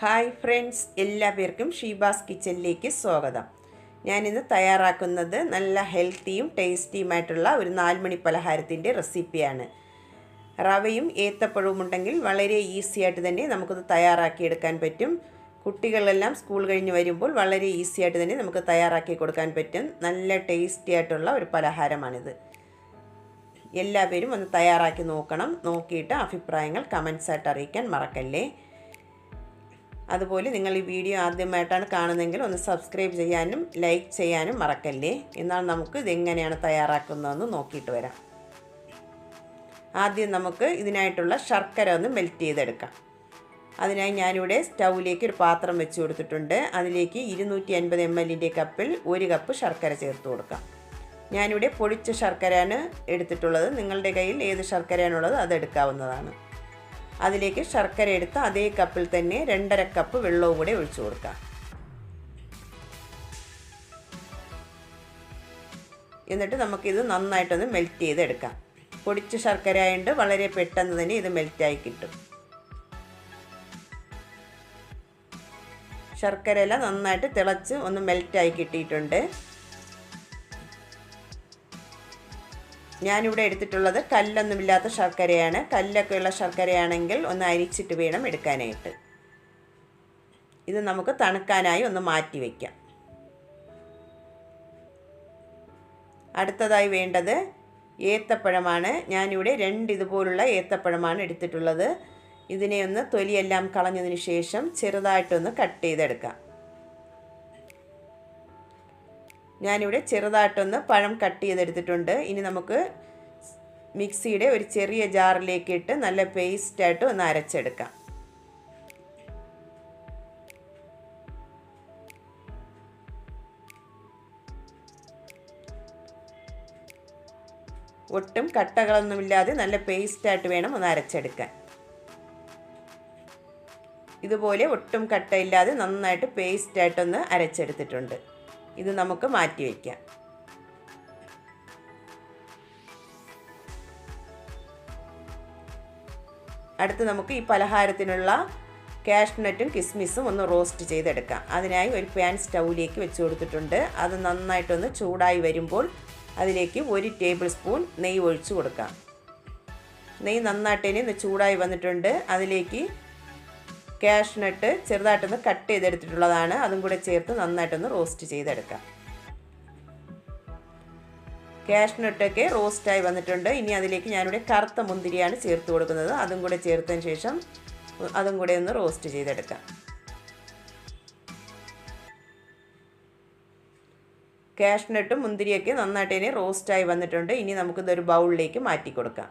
Hi friends എല്ലാ പേർക്കും ഷീബാസ് കിച്ചണിലേക്ക് സ്വാഗതം. ഞാനിന്ന് തയ്യാറാക്കുന്നത് നല്ല ഹെൽത്തിയും ടേസ്റ്റിയുമായിട്ടുള്ള ഒരു നാലുമണി പലഹാരത്തിന്റെ റെസിപ്പിയാണ്. റവയും ഏത്തപ്പഴവും ഉണ്ടെങ്കിൽ വളരെ ഈസി ആയിട്ട് തന്നെ നമുക്കത് തയ്യാറാക്കിയെടുക്കാൻ പറ്റും. കുട്ടികളെല്ലാം സ്കൂൾ കഴിഞ്ഞ് വരുമ്പോൾ വളരെ ഈസി ആയിട്ട് തന്നെ നമുക്ക് തയ്യാറാക്കി കൊടുക്കാൻ പറ്റും. നല്ല ടേസ്റ്റി ആയിട്ടുള്ള ഒരു പലഹാരമാണിത്. എല്ലാവരും ഒന്ന് തയ്യാറാക്കി നോക്കണം. നോക്കിയിട്ട് അഭിപ്രായങ്ങൾ കമൻസ് ആയിട്ട് അറിയിക്കാൻ മറക്കല്ലേ? അതുപോലെ നിങ്ങൾ ഈ വീഡിയോ ആദ്യമായിട്ടാണ് കാണുന്നതെങ്കിൽ ഒന്ന് സബ്സ്ക്രൈബ് ചെയ്യാനും ലൈക്ക് ചെയ്യാനും മറക്കല്ലേ? എന്നാൽ നമുക്ക് ഇതെങ്ങനെയാണ് തയ്യാറാക്കുന്നതെന്ന് നോക്കിയിട്ട് വരാം. ആദ്യം നമുക്ക് ഇതിനായിട്ടുള്ള ശർക്കര ഒന്ന് മെൽറ്റ് ചെയ്തെടുക്കാം. അതിനായി ഞാനിവിടെ സ്റ്റൗവിലേക്ക് ഒരു പാത്രം വെച്ച് കൊടുത്തിട്ടുണ്ട്. അതിലേക്ക് ഇരുന്നൂറ്റി അൻപത് എം എല്ലിന്റെ കപ്പിൽ ഒരു കപ്പ് ശർക്കര ചേർത്ത് കൊടുക്കാം. ഞാനിവിടെ പൊടിച്ച ശർക്കരയാണ് എടുത്തിട്ടുള്ളത്. നിങ്ങളുടെ കയ്യിൽ ഏത് ശർക്കരയാണുള്ളത് അത് എടുക്കാവുന്നതാണ്. അതിലേക്ക് ശർക്കര എടുത്ത് അതേ കപ്പിൽ തന്നെ രണ്ടര കപ്പ് വെള്ളവും കൂടെ ഒഴിച്ചു കൊടുക്കുക എന്നിട്ട് നമുക്കിത് നന്നായിട്ടൊന്ന് മെൽറ്റ് ചെയ്തെടുക്കാം. പൊടിച്ച ശർക്കര ആയതുകൊണ്ട് വളരെ പെട്ടെന്ന് തന്നെ ഇത് മെൽറ്റായി കിട്ടും. ശർക്കരയെല്ലാം നന്നായിട്ട് തിളച്ച് ഒന്ന് മെൽറ്റായി കിട്ടിയിട്ടുണ്ട്. ഞാനിവിടെ എടുത്തിട്ടുള്ളത് കല്ലൊന്നുമില്ലാത്ത ശർക്കരയാണ്. കല്ലൊക്കെ ഉള്ള ശർക്കരയാണെങ്കിൽ ഒന്ന് അരിച്ചിട്ട് വേണം എടുക്കാനായിട്ട്. ഇത് നമുക്ക് തണുക്കാനായി ഒന്ന് മാറ്റി വയ്ക്കാം അടുത്തതായി വേണ്ടത് ഏത്തപ്പഴമാണ്. ഞാനിവിടെ രണ്ട് ഇതുപോലുള്ള ഏത്തപ്പഴമാണ് എടുത്തിട്ടുള്ളത്. ഇതിനെ ഒന്ന് തൊലിയെല്ലാം കളഞ്ഞതിന് ശേഷം ചെറുതായിട്ടൊന്ന് കട്ട് ചെയ്തെടുക്കാം. ഞാനിവിടെ ചെറുതായിട്ടൊന്ന് പഴം കട്ട് ചെയ്തെടുത്തിട്ടുണ്ട്. ഇനി നമുക്ക് മിക്സിയുടെ ഒരു ചെറിയ ജാറിലേക്ക് ഇട്ട് നല്ല പേസ്റ്റായിട്ട് ഒന്ന് അരച്ചെടുക്കാം. ഒട്ടും കട്ടകളൊന്നുമില്ലാതെ നല്ല പേസ്റ്റായിട്ട് വേണം ഒന്ന് അരച്ചെടുക്കാൻ. ഇതുപോലെ ഒട്ടും കട്ടയില്ലാതെ നന്നായിട്ട് പേസ്റ്റായിട്ടൊന്ന് അരച്ചെടുത്തിട്ടുണ്ട്. ഇത് നമുക്ക് മാറ്റി വയ്ക്കാം അടുത്ത് നമുക്ക് ഈ പലഹാരത്തിനുള്ള കാഷ്നട്ടും കിസ്മിസും ഒന്ന് റോസ്റ്റ് ചെയ്തെടുക്കാം. അതിനായി ഒരു പാൻ സ്റ്റൗവിലേക്ക് വെച്ച് കൊടുത്തിട്ടുണ്ട്. അത് നന്നായിട്ടൊന്ന് ചൂടായി വരുമ്പോൾ അതിലേക്ക് ഒരു ടേബിൾ സ്പൂൺ നെയ്യ് ഒഴിച്ചു കൊടുക്കാം. നെയ്യ് നന്നായിട്ടേനെ ഒന്ന് ചൂടായി വന്നിട്ടുണ്ട്. അതിലേക്ക് കാഷ്നട്ട് ചെറുതായിട്ടൊന്ന് കട്ട് ചെയ്തെടുത്തിട്ടുള്ളതാണ്. അതും കൂടെ ചേർത്ത് നന്നായിട്ടൊന്ന് റോസ്റ്റ് ചെയ്തെടുക്കാം. കാഷ്നട്ടൊക്കെ റോസ്റ്റായി വന്നിട്ടുണ്ട്. ഇനി അതിലേക്ക് ഞാനിവിടെ കറുത്ത മുന്തിരിയാണ് ചേർത്ത് കൊടുക്കുന്നത്. അതും കൂടെ ചേർത്തതിന് ശേഷം അതും കൂടെ ഒന്ന് റോസ്റ്റ് ചെയ്തെടുക്കാം. കാഷ്നട്ടും മുന്തിരിയൊക്കെ നന്നായിട്ട് ഇനി റോസ്റ്റായി വന്നിട്ടുണ്ട്. ഇനി നമുക്കിതൊരു ബൗളിലേക്ക് മാറ്റി കൊടുക്കാം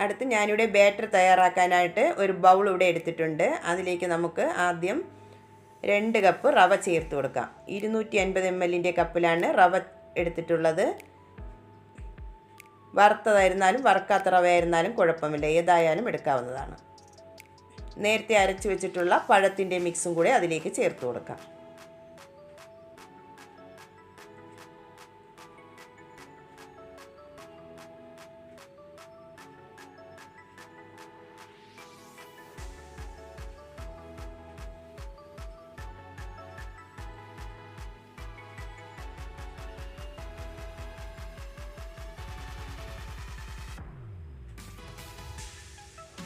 അടുത്ത് ഞാനിവിടെ ബാറ്റർ തയ്യാറാക്കാനായിട്ട് ഒരു ബൗൾ ഇവിടെ എടുത്തിട്ടുണ്ട്. അതിലേക്ക് നമുക്ക് ആദ്യം രണ്ട് കപ്പ് റവ ചേർത്ത് കൊടുക്കാം. ഇരുന്നൂറ്റി അൻപത് എം എല്ലിന്റെ കപ്പിലാണ് റവ എടുത്തിട്ടുള്ളത്. വറുത്തതായിരുന്നാലും വറുക്കാത്ത റവ ആയിരുന്നാലും കുഴപ്പമില്ല. ഏതായാലും എടുക്കാവുന്നതാണ്. നേരത്തെ അരച്ച് വെച്ചിട്ടുള്ള പഴത്തിന്റെ മിക്സും കൂടെ അതിലേക്ക് ചേർത്ത് കൊടുക്കാം.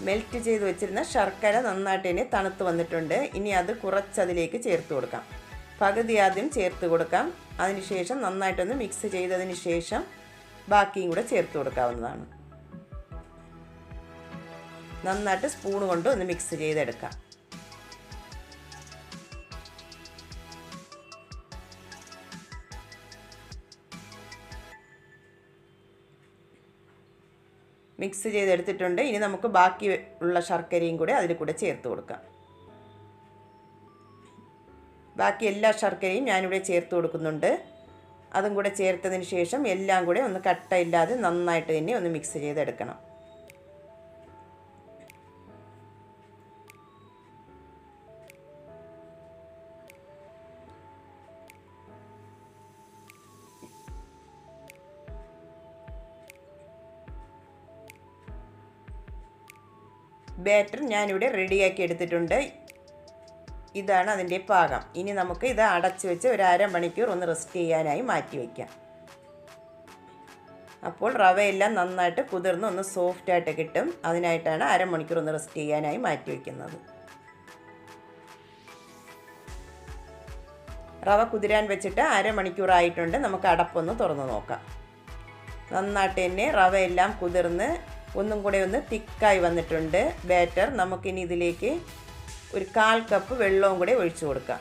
മെൽറ്റ് ചെയ്ത് വെച്ചിരുന്ന ശർക്കര നന്നായിട്ട് ഇനി തണുത്ത് വന്നിട്ടുണ്ട്. ഇനി അത് കുറച്ചതിലേക്ക് ചേർത്ത് കൊടുക്കാം. പകുതി ആദ്യം ചേർത്ത് കൊടുക്കാം. അതിനുശേഷം നന്നായിട്ടൊന്ന് മിക്സ് ചെയ്തതിന് ശേഷം ബാക്കിയും കൂടെ ചേർത്ത് കൊടുക്കാവുന്നതാണ്. നന്നായിട്ട് സ്പൂൺ കൊണ്ട് ഒന്ന് മിക്സ് ചെയ്തെടുക്കാം. മിക്സ് ചെയ്തെടുത്തിട്ടുണ്ട്. ഇനി നമുക്ക് ബാക്കി ഉള്ള ശർക്കരയും കൂടെ അതിൽ കൂടെ ചേർത്ത് കൊടുക്കാം. ബാക്കി എല്ലാ ശർക്കരയും ഞാനിവിടെ ചേർത്ത് കൊടുക്കുന്നുണ്ട്. അതും കൂടെ ചേർത്തതിന് ശേഷം എല്ലാം കൂടെ ഒന്ന് കട്ടയില്ലാതെ നന്നായിട്ട് തന്നെ ഒന്ന് മിക്സ് ചെയ്തെടുക്കണം. ബാറ്റർ ഞാനിവിടെ റെഡിയാക്കി എടുത്തിട്ടുണ്ട്. ഇതാണ് അതിന്റെ പാകം. ഇനി നമുക്ക് ഇത് അടച്ചു വെച്ച് ഒരു അരമണിക്കൂർ ഒന്ന് റെസ്റ്റ് ചെയ്യാനായി മാറ്റി വയ്ക്കാം അപ്പോൾ റവയെല്ലാം നന്നായിട്ട് കുതിർന്ന് ഒന്ന് സോഫ്റ്റായിട്ട് കിട്ടും. അതിനായിട്ടാണ് അരമണിക്കൂർ ഒന്ന് റെസ്റ്റ് ചെയ്യാനായി മാറ്റി വയ്ക്കുന്നത് റവ കുതിരാൻ വെച്ചിട്ട് അരമണിക്കൂറായിട്ടുണ്ട് നമുക്ക് അടപ്പൊന്ന് തുറന്ന് നോക്കാം. നന്നായിട്ട് തന്നെ റവയെല്ലാം കുതിർന്ന് ഒന്നും കൂടെ ഒന്ന് തിക്കായി വന്നിട്ടുണ്ട്. ബാറ്റർ നമുക്കിനി ഇതിലേക്ക് ഒരു കാൽ കപ്പ് വെള്ളവും കൂടെ ഒഴിച്ചു കൊടുക്കാം.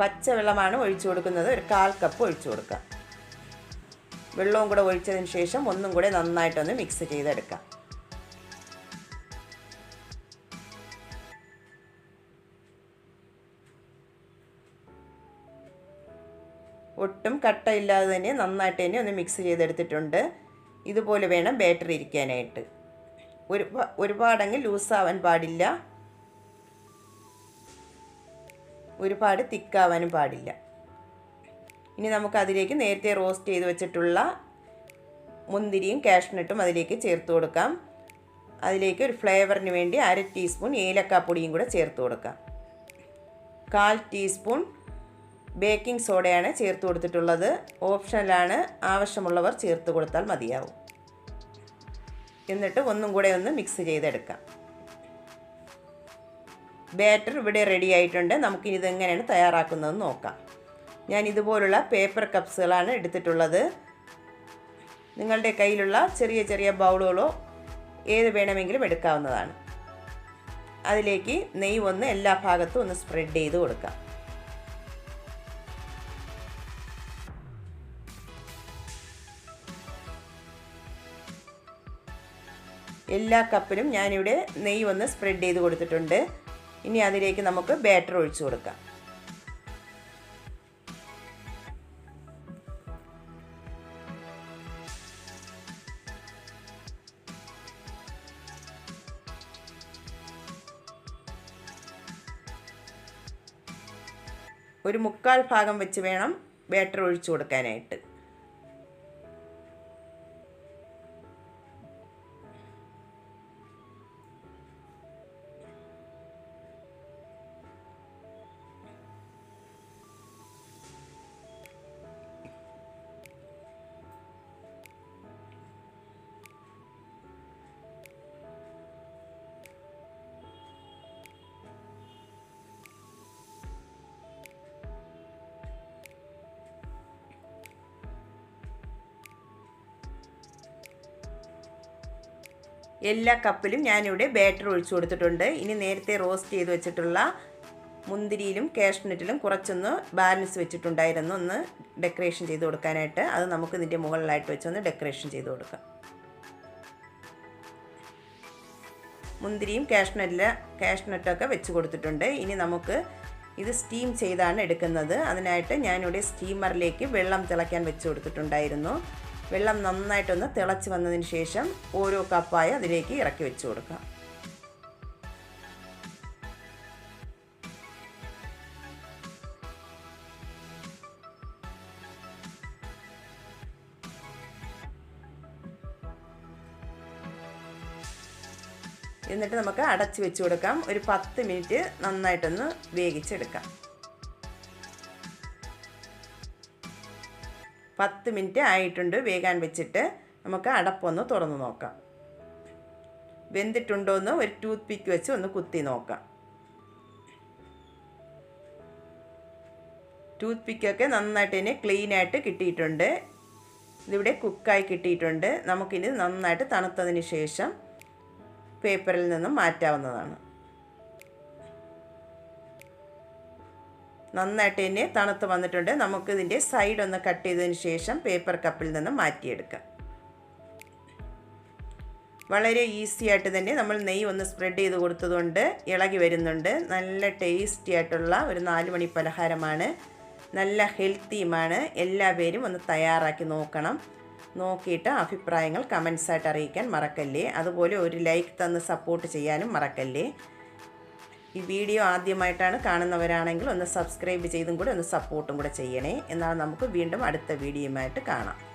പച്ചവെള്ളമാണ് ഒഴിച്ചു കൊടുക്കുന്നത്. ഒരു കാൽ കപ്പ് ഒഴിച്ചു കൊടുക്കാം. വെള്ളവും കൂടെ ഒഴിച്ചതിന് ശേഷം ഒന്നും കൂടെ നന്നായിട്ടൊന്ന് മിക്സ് ചെയ്തെടുക്കാം. ഒട്ടും കട്ടയില്ലാതെ തന്നെ നന്നായിട്ട് തന്നെ ഒന്ന് മിക്സ് ചെയ്തെടുത്തിട്ടുണ്ട്. ഇതുപോലെ വേണം ബാറ്ററി ഇരിക്കാനായിട്ട്. ഒരു ഒരുപാടങ്ങ് ലൂസാവാൻ പാടില്ല. ഒരുപാട് തിക്കാവാനും പാടില്ല. ഇനി നമുക്ക് അതിലേക്ക് നേരത്തെ റോസ്റ്റ് ചെയ്ത് വെച്ചിട്ടുള്ള മുന്തിരിയും കാഷ്നട്ടും അതിലേക്ക് ചേർത്ത് കൊടുക്കാം. അതിലേക്ക് ഒരു ഫ്ലേവറിന് വേണ്ടി അര ടീസ്പൂൺ ഏലക്കാപ്പൊടിയും കൂടെ ചേർത്ത് കൊടുക്കാം. കാൽ ടീസ്പൂൺ ബേക്കിംഗ് സോഡയാണ് ചേർത്ത് കൊടുത്തിട്ടുള്ളത്. ഓപ്ഷനിലാണ് ആവശ്യമുള്ളവർ ചേർത്ത് കൊടുത്താൽ മതിയാവും. എന്നിട്ട് ഒന്നും കൂടെ ഒന്ന് മിക്സ് ചെയ്തെടുക്കാം. ബാറ്റർ ഇവിടെ റെഡി ആയിട്ടുണ്ട്. നമുക്കിനി ഇതെങ്ങനെയാണ് തയ്യാറാക്കുന്നതെന്ന് നോക്കാം. ഞാൻ ഇതുപോലുള്ള പേപ്പർ കപ്സുകളാണ് എടുത്തിട്ടുള്ളത്. നിങ്ങളുടെ കയ്യിലുള്ള ചെറിയ ചെറിയ ബൗളുകളോ ഏത് വേണമെങ്കിലും എടുക്കാവുന്നതാണ്. അതിലേക്ക് നെയ്യ് ഒന്ന് എല്ലാ ഭാഗത്തും ഒന്ന് സ്പ്രെഡ് ചെയ്ത് കൊടുക്കാം. എല്ലാ കപ്പിലും ഞാനിവിടെ നെയ്യ് ഒന്ന് സ്പ്രെഡ് ചെയ്ത് കൊടുത്തിട്ടുണ്ട്. ഇനി അതിലേക്ക് നമുക്ക് ബാറ്റർ ഒഴിച്ചു കൊടുക്കാം. ഒരു മുക്കാൽ ഭാഗം വെച്ച് വേണം ബാറ്റർ ഒഴിച്ചു കൊടുക്കാനായിട്ട്. എല്ലാ കപ്പിലും ഞാനിവിടെ ബാറ്റർ ഒഴിച്ചു കൊടുത്തിട്ടുണ്ട്. ഇനി നേരത്തെ റോസ്റ്റ് ചെയ്ത് വെച്ചിട്ടുള്ള മുന്തിരിയിലും കാഷ്നട്ടിലും കുറച്ചൊന്ന് ബാലൻസ് വെച്ചിട്ടുണ്ടായിരുന്നു. ഒന്ന് ഡെക്കറേഷൻ ചെയ്ത് കൊടുക്കാനായിട്ട്. അത് നമുക്ക് ഇതിന്റെ മുകളിലായിട്ട് വെച്ചൊന്ന് ഡെക്കറേഷൻ ചെയ്ത് കൊടുക്കാം. മുന്തിരിയും കാഷ്നട്ടിൽ കാഷ്നട്ടൊക്കെ വെച്ച് കൊടുത്തിട്ടുണ്ട്. ഇനി നമുക്ക് ഇത് സ്റ്റീം ചെയ്താണ് എടുക്കുന്നത്. അതിനായിട്ട് ഞാനിവിടെ സ്റ്റീമറിലേക്ക് വെള്ളം തിളയ്ക്കാൻ വെച്ച് കൊടുത്തിട്ടുണ്ടായിരുന്നു. വെള്ളം നന്നായിട്ടൊന്ന് തിളച്ച് വന്നതിന് ശേഷം ഓരോ കപ്പായ അതിലേക്ക് ഇറക്കി വെച്ച് കൊടുക്കാം എന്നിട്ട് നമുക്ക് അടച്ച് വെച്ച് കൊടുക്കാം. ഒരു പത്ത് മിനിറ്റ് നന്നായിട്ടൊന്ന് വേവിച്ചെടുക്കാം. പത്ത് മിനിറ്റ് ആയിട്ടുണ്ട് വേകാൻ വെച്ചിട്ട് നമുക്ക് അടപ്പൊന്ന് തുറന്ന് നോക്കാം. വെന്തിട്ടുണ്ടോ എന്ന് ഒരു ടൂത്ത് പിക്ക് വെച്ച് ഒന്ന് കുത്തി നോക്കാം. ടൂത്ത് പിക്കൊക്കെ നന്നായിട്ട് തന്നെ ക്ലീനായിട്ട് കിട്ടിയിട്ടുണ്ട്. ഇതിവിടെ കുക്കായി കിട്ടിയിട്ടുണ്ട്. നമുക്കിനി നന്നായിട്ട് തണുത്തതിന് ശേഷം പേപ്പറിൽ നിന്നും മാറ്റാവുന്നതാണ്. നന്നായിട്ട് തന്നെ തണുത്ത് വന്നിട്ടുണ്ട്. നമുക്കിതിന്റെ സൈഡ് ഒന്ന് കട്ട് ചെയ്തതിന് ശേഷം പേപ്പർ കപ്പിൽ നിന്ന് മാറ്റിയെടുക്കാം. വളരെ ഈസി ആയിട്ട് തന്നെ നമ്മൾ നെയ്യ് ഒന്ന് സ്പ്രെഡ് ചെയ്ത് കൊടുത്തതുകൊണ്ട് ഇളകി വരുന്നുണ്ട്. നല്ല ടേസ്റ്റി ആയിട്ടുള്ള ഒരു നാല് മണി പലഹാരമാണ്. നല്ല ഹെൽത്തിയുമാണ് എല്ലാവരും ഒന്ന് തയ്യാറാക്കി നോക്കണം. നോക്കിയിട്ട് അഭിപ്രായങ്ങൾ കമൻസായിട്ട് അറിയിക്കാൻ മറക്കല്ലേ? അതുപോലെ ഒരു ലൈക്ക് തന്ന് സപ്പോർട്ട് ചെയ്യാനും മറക്കല്ലേ? ഈ വീഡിയോ ആദ്യമായിട്ടാണ് കാണുന്നവരാണെങ്കിൽ ഒന്ന് സബ്സ്ക്രൈബ് ചെയ്തും കൂടെ ഒന്ന് സപ്പോർട്ടും കൂടെ ചെയ്യണേ. എന്നാൽ നമുക്ക് വീണ്ടും അടുത്ത വീഡിയോയുമായിട്ട് കാണാം.